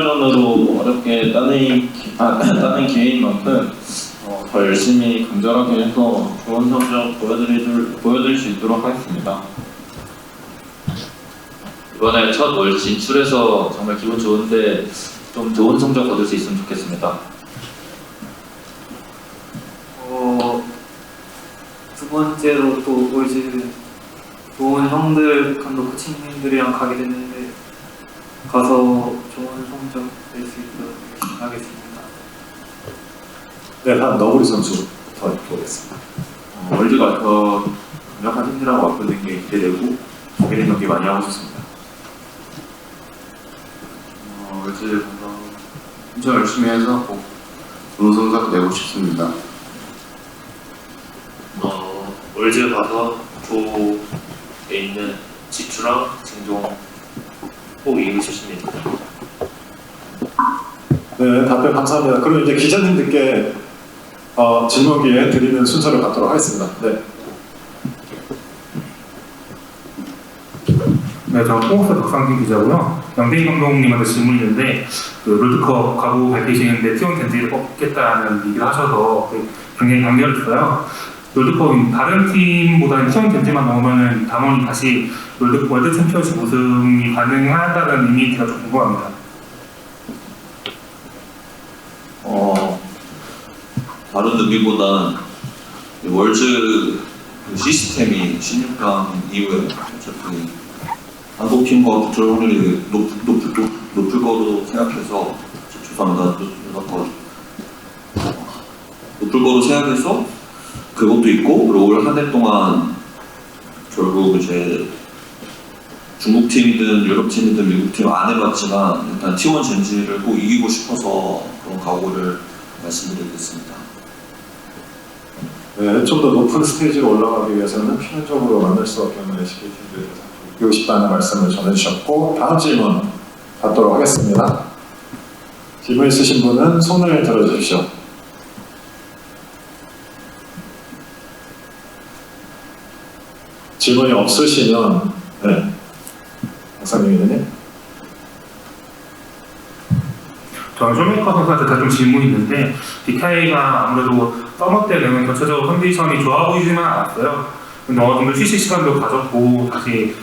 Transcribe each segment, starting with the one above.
선발전으로 어렵게 따낸, 기- 아, 따낸 기회인 만큼 어, 더 열심히 간절하게 해서 좋은 성적 보여드릴, 보여드릴 수 있도록 하겠습니다. 이번에 첫 월 진출해서 정말 기분 좋은데 좀 좋은 성적 거둘 수 있으면 좋겠습니다. 어, 두 번째로 또 올즈 좋은 형들, 감독 코치님들이랑 가게 됐는데 가서 좋은 성적 낼 수 있도록 하겠습니다. 네, 다음 너구리 선수 더 보겠습니다. 어, 월드가 더 강력한 팀들하고 맞붙는 게 기대되고 재밌는 경기 많이 하고 싶습니다. 어, 월드 가서 엄청 열심히 해서 꼭 좋은 성적 내고 싶습니다. 어, 월즈 가서 조에 있는 지추랑 진종 꼭 이기고 싶습니다. 네, 답변 감사합니다. 그럼 이제 기자님들께 어, 질문 기회 드리는 순서를 갖도록 하겠습니다. 네. 네, 저 홍옥사 덕상팀 기자고요. 양대희 감독님한테 질문이 있는데 그 롤드컵 가구 밝히시는데 T1 젠지를 뽑겠다는 얘기를 하셔서 굉장히 강렬했어요. 롤드컵 다른 팀보다는 T1 젠지만 넘으면 담원이 다시 롤드 월드 챔피언십 우승이 가능하다는 이미지가 좀 궁금합니다. 어, 다른 의미보단 월즈 그 시스템이 16강 이후에 어차피 한국 팀과 붙을 확률이 높, 높, 높, 높을 거로 생각해서 저- 죄송합니다. 높을 거로 생각해서 그것도 있고 그리고 올 한 해 동안 결국 이제 중국 팀이든 유럽 팀이든 미국 팀 안 해봤지만 일단 T1 젠지를 꼭 이기고 싶어서 그런 각오를 말씀드리겠습니다. 네, 좀 더 높은 스테이지로 올라가기 위해서는 필연적으로 만날 수밖에 없는 SK팀들에 대해서 이기고 싶다는 말씀을 전해주셨고 다음 질문 받도록 하겠습니다. 질문 있으신 분은 손을 들어주십시오. 질문이 없으시면 네, 박사님 의원님. 저는 쇼메이커 선수한테 다좀 질문이 있는데 DK가 아무래도 서머 때는 전체적으로 컨디션이 좋아 보이지만 않았어요. 근데 어느 정도 휴식 시간도 가졌고 다시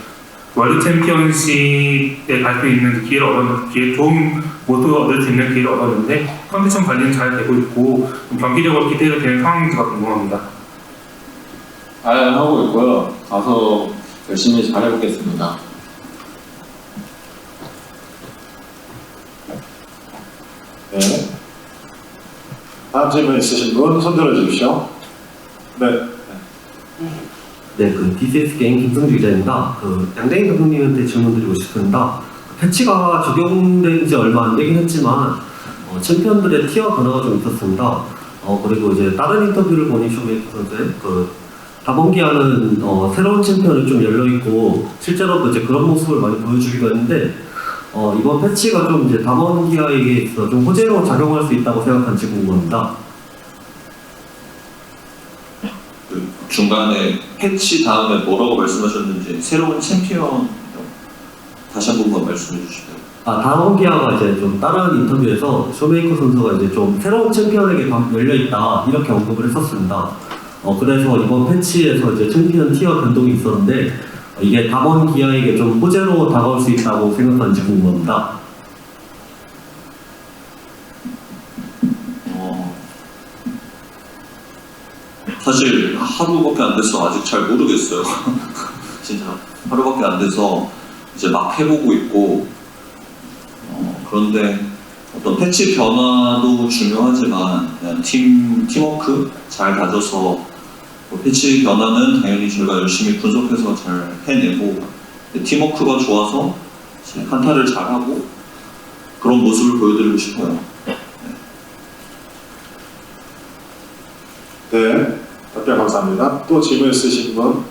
월드 챔피언십에 갈 수 있는 기회를 얻었는데 기회 좋은 모습을 얻을 수 있는 기회를 얻었는데 컨디션 관리는 잘 되고 있고 좀 경기적으로 기대가 되는 상황인지가 궁금합니다. 잘 하고 있고요. 가서 열심히 잘 해보겠습니다. 네. 다음 질문 있으신 분 손 들어 주십시오. 네. 네, 그 DCS 게임 김성주 기자입니다. 그 양대인 감독님한테 질문드리고 싶습니다. 그 패치가 적용된 지 얼마 안 되긴 했지만 어, 챔피언들의 티어 변화가 좀 있었습니다. 어, 그리고 이제 다른 인터뷰를 보니 쇼메이커 선수의 그 다번기하는 어, 새로운 챔피언이 좀 열려 있고 실제로도 이제 그런 모습을 많이 보여주기도 했는데 어, 이번 패치가 좀 이제 다번기아에게 있어 좀 호재로 작용할 수 있다고 생각하는지 궁금합니다. 그 중간에 패치 다음에 뭐라고 말씀하셨는지 새로운 챔피언 다시 한 번만 말씀해 주실까요? 아, 다음 기아가 이제 좀 다른 인터뷰에서 쇼메이커 선수가 이제 좀 새로운 챔피언에게 방- 열려있다 이렇게 언급을 했었습니다. 어, 그래서 이번 패치에서 이제 챔피언 티어 변동이 있었는데 어, 이게 담원 기아에게 좀 호재로 다가올 수 있다고 생각하는지 궁금합니다. 어, 사실 하루밖에 안 돼서 아직 잘 모르겠어요. 진짜 하루밖에 안 돼서 이제 막 해보고 있고 어, 그런데 어떤 패치 변화도 중요하지만 그냥 팀 팀워크 잘 다져서 뭐 패치 변화는 당연히 저희가 열심히 분석해서 잘 해내고 팀워크가 좋아서 한타를 잘하고 그런 모습을 보여드리고 싶어요. 네, 답변 감사합니다. 또 질문 있으신 분,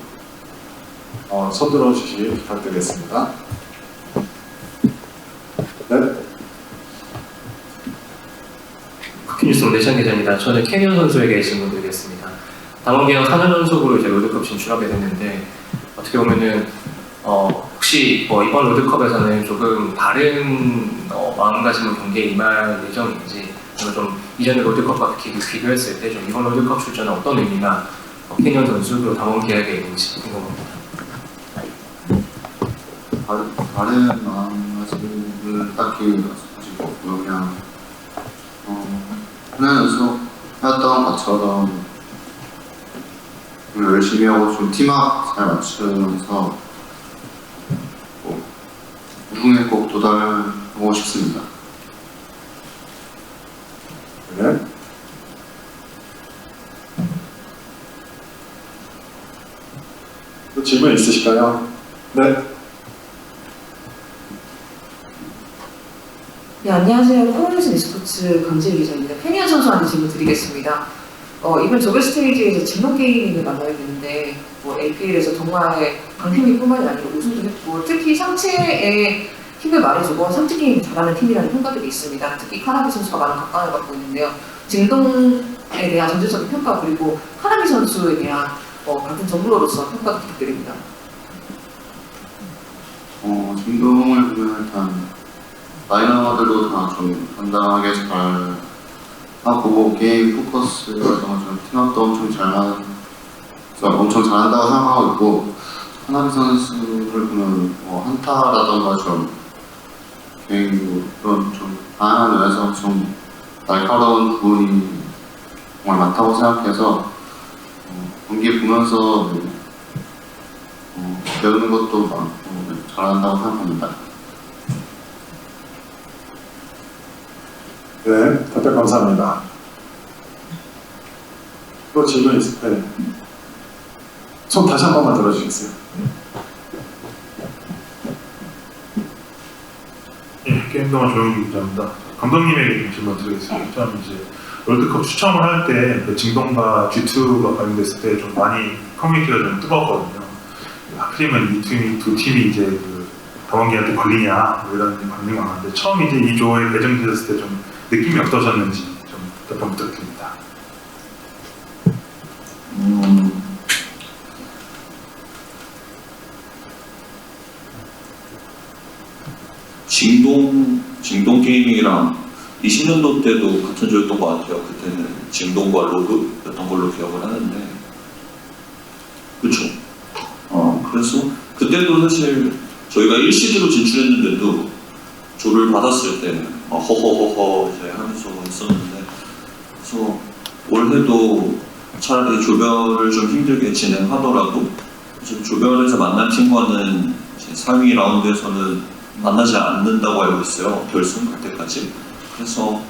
어, 손 들어 주시기 부탁드리겠습니다. 네, 쿠키뉴스 오대션 기자입니다. 저는 캐니언 선수에게 질문 드리겠습니다. 다원기가 4년 연속으로 이제 롤드컵 진출하게 됐는데 어떻게 보면은 어, 혹시 뭐 이번 롤드컵에서는 조금 다른 어, 마음가짐으로 경기에 임할 예정인지 좀 이전의 롤드컵과 비교, 비교했을 때 좀 이번 롤드컵 출전은 어떤 의미가 어, 캐니언 선수 그리고 담원 계약에 있는지 궁금합니다. 다른, 다른 마음가짐을 딱히 가지고 없고요. 그냥 어, 그냥 연습 했던 것처럼 좀 열심히 하고 좀 팀워크 잘 맞추면서 뭐 우승에 꼭 도달하고 싶습니다. 네. 또 질문 있으실까요? 네. 네, 안녕하세요. 코로네스 e스포츠 강재일 기자입니다. 페니언 선수한테 질문 드리겠습니다. 어, 이번 저글 스테이지에서 진로 게이밍을 만나게 되는데, 뭐, APL에서 정말 강팀이뿐만이 아니라 우승도 했고, 특히 상체에 힘을 말해주고 상체 게임 잘하는 팀이라는 평가들이 있습니다. 특히 카나비 선수가 많은 각광을 받고 있는데요. 진동에 대한 전체적인 평가 그리고 카나비 선수에 대한 어, 같은 정글러로서 평가 부탁드립니다. 어, 진동을 보면 일단 라이너들도 다좀 단단하게 잘 하고 게임 포커스라든가 좀 팀워크도 엄청 잘하는 엄청 잘한다고 생각하고 있고 하나비 선수를 보면 뭐 한타라든가 좀 개인도 그런 좀 다양한 면에서 좀 날카로운 부분이 정말 많다고 생각해서 어, 경기 보면서 네, 어, 배우는 것도 많고 네, 잘한다고 생각합니다. 네, 답변 감사합니다. 또 질문 있을 때. 손 다시 한 번만 들어주시겠어요? 예, 게임동안 조영기 기자입니다. 감독님에게 좀 질문 드리겠습니다. 참 이제 월드컵 추첨을 할 때그 진동과 G2가 관련됐을 때 좀 많이 커뮤니티가 좀 뜨거웠거든요. 하필이면 이 팀이 두 팀이 이제 그 다원기한테 걸리냐 뭐 이런 반응이 많았는데 처음 이제 이 조에 배정되었을 때 좀 느낌이 어떠셨는지 좀 답변 부탁드립니다. 음, 진동, 진동 게이밍이랑 20년도 때도 같은 조였던 것 같아요. 그때는 진동과 로그였던 걸로 기억을 하는데. 그쵸. 어, 그래서 그때도 사실 저희가 1시드로 진출했는데도 조를 받았을 때 어, 허허허허 이제 하면서 있었는데 그래서 올해도 차라리 조별을 좀 힘들게 진행하더라도 지금 조별에서 만난 팀과는 이제 상위 라운드에서는 만나지 않는다고 알고 있어요. 결승 갈 때까지. 그래서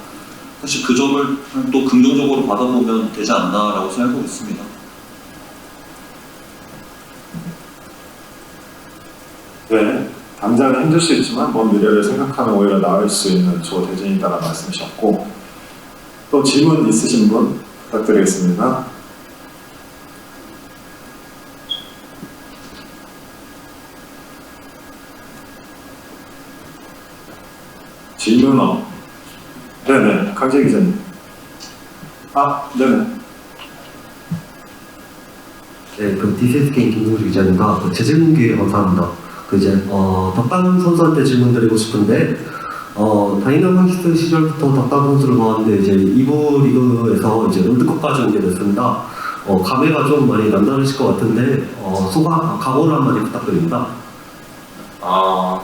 사실 그 점을 또 긍정적으로 받아보면 되지 않나라고 생각하고 있습니다. 네, 당장은 힘들 수 있지만 먼 미래를 생각하면 오히려 나을 수 있는 조 대진이다라는 말씀이셨고 또 질문 있으신 분 부탁드리겠습니다. 질문 없. 네네, 강재 기자님. 아, 네네. 네, 그 DCS 게임 김동주 기자입니다. 그 재질문 기회 감사합니다. 그 이제 어, 덕담 선수한테 질문 드리고 싶은데 어, 다이나마이스트 시절부터 덕담 선수를 보았는데 이제 이부 리그에서 이제 롤드컵까지 오게 됐습니다. 어, 감회가 좀 많이 남다르실 것 같은데 어, 소감, 각오를 한마디 부탁드립니다. 아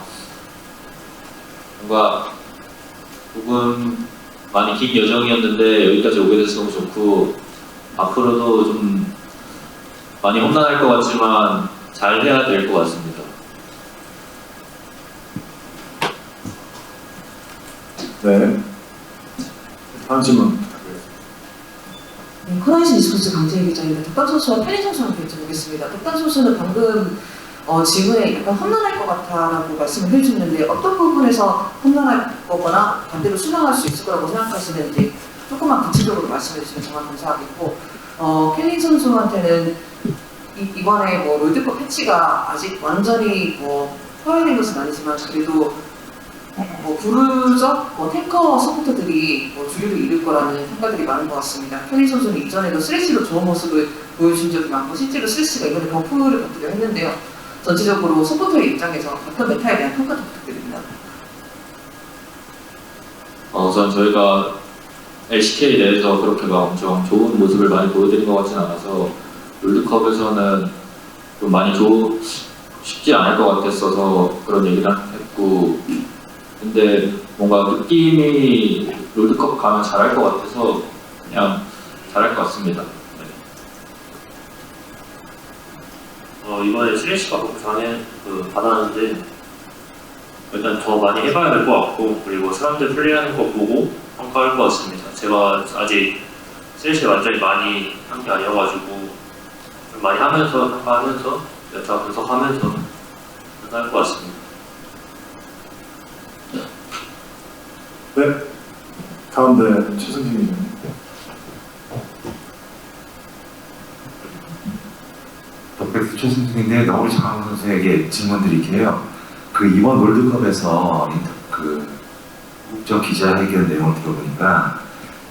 뭔가 조금 많이 긴 여정이었는데 여기까지 오게 돼서 너무 좋고 앞으로도 좀 많이 험난할 것 같지만 잘 해야 될 것 같습니다. 네. 다음 질문 부탁드리겠습니다. 네, 코나이신 e스포츠 강재일 기자입니다. 페리 선수한테 여쭤보겠습니다. 덕담 선수는 방금 어, 질문에 약간 험난할 것 같다라고 말씀을 해주셨는데 어떤 부분에서 험난할 거거나 반대로 수긍할 수 있을 거라고 생각하시는지 조금만 구체적으로 말씀해 주시면 정말 감사하겠고 어, 켈린 선수한테는 이, 이번에 뭐 롤드컵 패치가 아직 완전히 뭐 허용된 것은 아니지만 그래도 뭐 부르적 뭐 탱커 서포터들이 뭐 주류를 이룰 거라는 생각들이 많은 것 같습니다. 켈린 선수는 이전에도 스레시로 좋은 모습을 보여준 적이 많고 실제로 스레시가 이번에 버프를 받기도 했는데요. 전체적으로 서포터의 입장에서 바텀 메타에 대한 평가 좀 부탁드립니다. 어, 우선 저희가 LCK 내에서 그렇게 막 엄청 좋은 모습을 많이 보여드린 것 같진 않아서 롤드컵에서는 좀 많이 좋 쉽지 않을 것 같았어서 그런 얘기를 했고 근데 뭔가 느낌이 롤드컵 가면 잘할 것 같아서 그냥 잘할 것 같습니다. 네. 어, 이번에 슬래시가 복장에 그 받았는데 일단 더 많이 해봐야 될 것 같고 그리고 사람들 플레이하는 거 보고 평가할 것 같습니다. 제가 아직 슬래시 완전히 많이 한 게 아니어가지고 좀 많이 하면서 평가하면서 메타 분석하면서 평가할 것 같습니다. 네. 가운데 최승진 기자님. 덕백스 최승준인데 너구리 장항 선수에게 질문 드릴게요. 그 이번 월드컵에서 그 국적 기자회견 내용을 들어보니까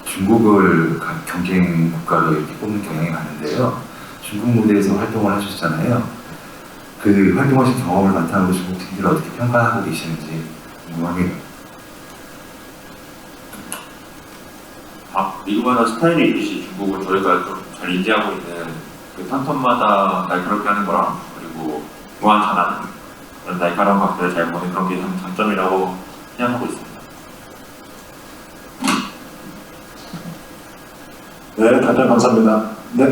중국을 각 경쟁 국가로 이렇게 뽑는 경향이 많은데요. 중국 무대에서 활동을 하셨잖아요. 그 활동하신 경험을 바탕으로 중국 팀들을 어떻게 평가하고 계시는지 궁금합니다. 각 리그마다 스타일이 있듯이 중국은 저희가 좀 잘 인지하고 있는 그 턴턴마다 날카롭게 하는 거랑 그리고 무한찬한 그런 날카로운 각도를 잘 보는 그런 게좀 장점이라고 생각하고 있습니다. 네, 답변 감사합니다. 네.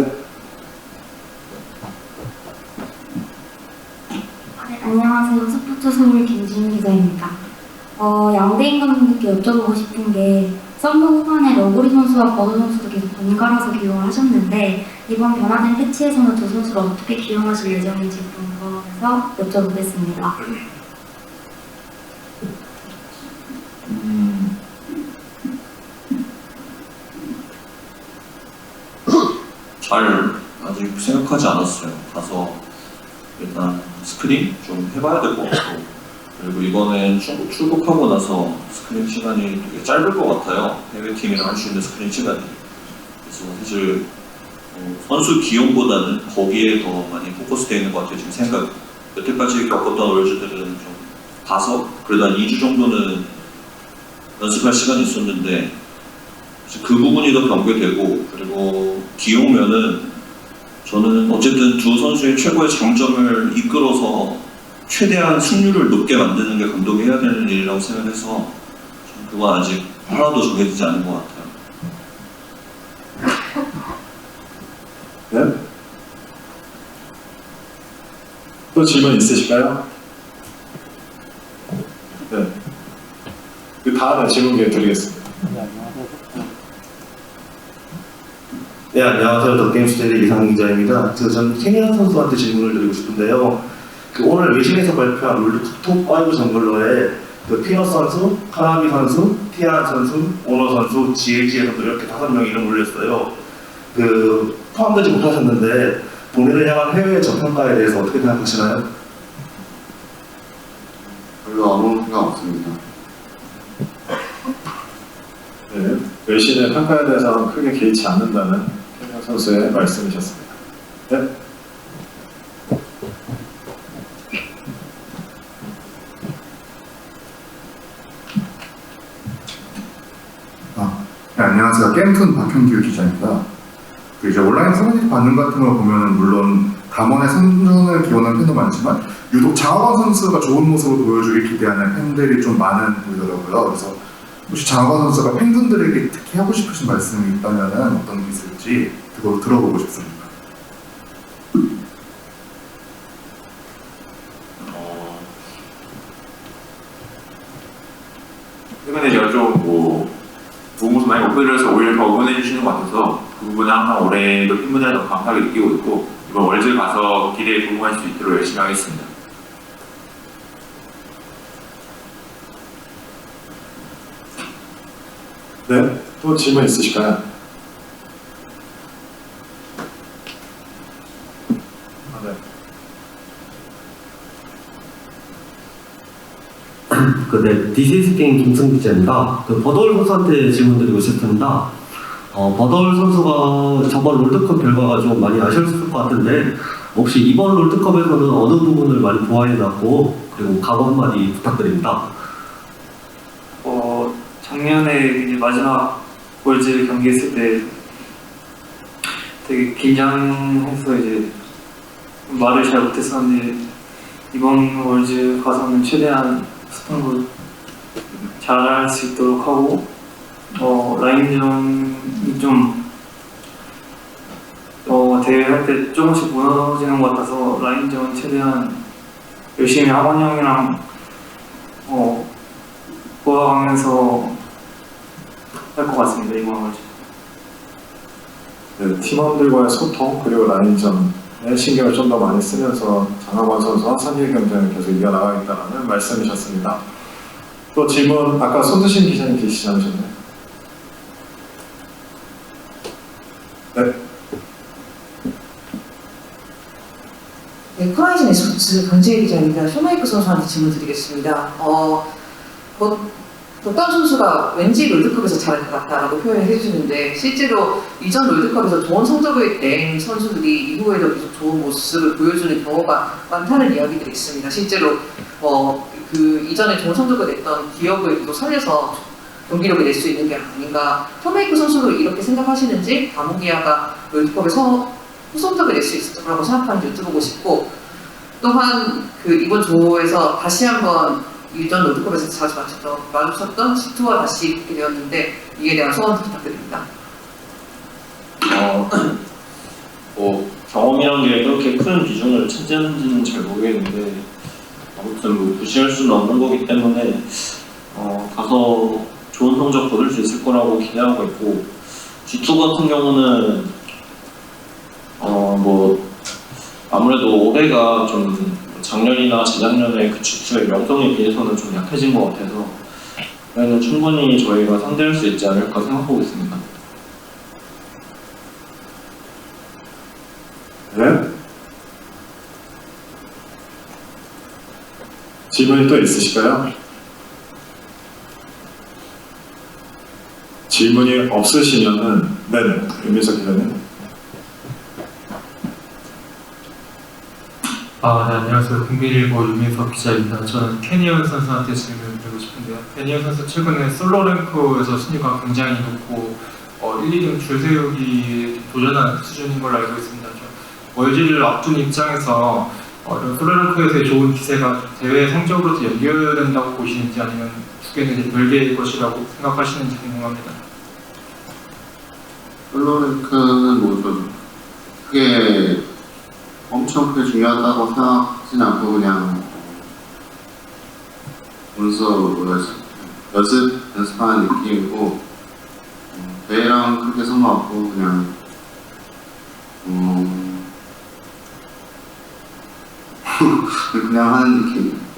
네, 안녕하세요. 스포츠 서울 김지윤 기자입니다. 어, 양대인 감독님께 여쭤보고 싶은 게 썸머 후반에 너구리 선수와 버드 선수를 계속 번갈아서 기용을 하셨는데 이번 변화된 패치에서는 두 선수를 어떻게 기용하실 예정인지 궁금해서 여쭤보겠습니다. 음, 잘 아직 생각하지 않았어요. 가서 일단 스크린 좀 해봐야 될 것 같고 그리고 이번에 출- 출국하고 나서 스크린 시간이 되게 짧을 것 같아요. 해외 팀이랑 할 수 있는 스크린 시간이. 그래서 사실 어, 선수 기용보다는 거기에 더 많이 포커스되어 있는 것 같아요. 지금 생각 여태까지 겪었던 월즈들은 좀 가서 그래도 한 2주 정도는 연습할 시간이 있었는데 그 부분이 더 경계되고 그리고 기용면은 저는 어쨌든 두 선수의 최고의 장점을 이끌어서 최대한 승률을 높게 만드는 게 감독이 해야 되는 일이라고 생각해서 저는 그건 아직 하나도 정해지지 않은 것 같아요. 네. 또 질문 있으실까요? 네. 그 다음에 질문 기회 드리겠습니다. 네, 안녕하세요. 덕게임스 대리 이상 기자입니다. 그전 케니안 선수한테 질문을 드리고 싶은데요. 그 오늘 외신에서 발표한 롤드컵 톱5 정글러에 그 피너 선수, 카나비 선수, 티안 선수, 오너 선수, GLG 선수 이렇게 다섯 명 이름 올렸어요. 그 포함되지 못하셨는데 본인을 향한 해외 저평가에 대해서 어떻게 생각하시나요? 별로 아무 생각 없습니다. 네. 외신의 평가에 대해서는 크게 개의치 않는다는 kenyan 선수의 말씀이셨습니다. 네. 네, 안녕하세요. 게임툰 박현규 기자입니다. 그 이제 온라인 커뮤니티 반응 같은 걸 보면은 물론 담원의 선전을 기원하는 팬도 많지만 유독 장하관 선수가 좋은 모습을 보여주길 기대하는 팬들이 좀 많은 보이더라고요. 그래서 혹시 장하관 선수가 팬분들에게 특히 하고 싶으신 말씀이 있다면 어떤 게 있을지 그걸 들어보고 싶습니다. 어, 최근에 제가 좀뭐 모습 많이 못 보여드려서 오히려 더 응원해 주시는 것 같아서 그 부분은 항상 올해도 팬분들한테 더 감사하게 느끼고 있고 이번 월드 가서 기대에 부응할 수 있도록 열심히 하겠습니다. 네. 또 질문 있으실까요? 아, 네. 그, 네, DCS 게임 김승 기자입니다. 그, 버덜 선수한테 질문 드리고 싶습니다. 어, 버덜 선수가 저번 롤드컵 결과가 좀 많이 아쉬웠을 것 같은데, 혹시 이번 롤드컵에서는 어느 부분을 많이 보완해 놨고 그리고 각오 한마디 부탁드립니다. 어, 작년에 이제 마지막 월즈 경기했을 때 되게 긴장해서 이제 말을 잘 못했었는데 이번 월즈 가서는 최대한 스톤을 잘할 수 있도록 하고 어, 라인전이 좀 어, 대회할 때 조금씩 무너지는 것 같아서 라인전 최대한 열심히 학원 형이랑 어, 모아가면서 할 것 같습니다 이번 월즈. 네, 팀원들과의 소통 그리고 라인전에 신경을 좀 더 많이 쓰면서 장하관 선수와 선일 경쟁을 계속 이어나가겠다는 말씀이셨습니다. 또 질문 아까 손드신 기자님 계시지 않으셨나요? 네. 네, 코라이즌 에스포츠 강재희 기자입니다. 쇼메이크 선수한테 질문 드리겠습니다. 어, 뭐, 독담 선수가 왠지 롤드컵에서 잘할 것 같다라고 표현을 해주시는데 실제로 이전 롤드컵에서 좋은 성적을 낸 선수들이 이후에도 계속 좋은 모습을 보여주는 경우가 많다는 이야기들이 있습니다. 실제로 어, 그 이전에 좋은 성적을 냈던 기억을 또 살려서 경기력을 낼 수 있는 게 아닌가. 쇼메이크 선수도 이렇게 생각하시는지 다모기아가 롤드컵에서 후성적을 낼 수 있을 거라고 생각하는지 여쭤보고 싶고 또한 그 이번 조에서 다시 한번 유전 롤드컵에서 자주 마주쳤던, 마주쳤던 G2와 다시 붙게 되었는데 이에 대한 소원 부탁드립니다. 어, 뭐 경험이란 게 그렇게 큰 비중을 차지하는지는 잘 모르겠는데 아무튼 뭐 무시할 수는 없는 거기 때문에 어, 가서 좋은 성적 거둘 수 있을 거라고 기대하고 있고 G2 같은 경우는 어 뭐 아무래도 올해가 좀 작년이나 재작년에 그 G2의 명성에 비해서는 좀 약해진 것 같아서 올해는 충분히 저희가 상대할 수 있지 않을까 생각하고 있습니다. 네. 질문이 또 있으실까요? 질문이 없으시면은 네네 유민석 기자님. 아, 네, 안녕하세요. 국민일보 유민석 기자입니다. 저는 캐니언 선수한테 질문을 드리고 싶은데요. 캐니언 선수 최근에 솔로 랭크에서 순위가 굉장히 높고 어, 1, 2등 줄 세우기 도전하는 수준인 걸로 알고 있습니다. 좀 월지를 앞둔 입장에서 어, 이런 솔로 랭크에서의 좋은 기세가 대회 성적으로도 연결된다고 보시는지 아니면 두 개는 별개일 것이라고 생각하시는지 궁금합니다. 솔로 랭크는 뭐좀 크게 엄청 크게 중요하다고 생각하진 않고 그냥 문서 뭐라지 연습 연습하는 느낌이고 음, 대회랑 크게 상관없고 그냥 음, 그냥 하는 느낌.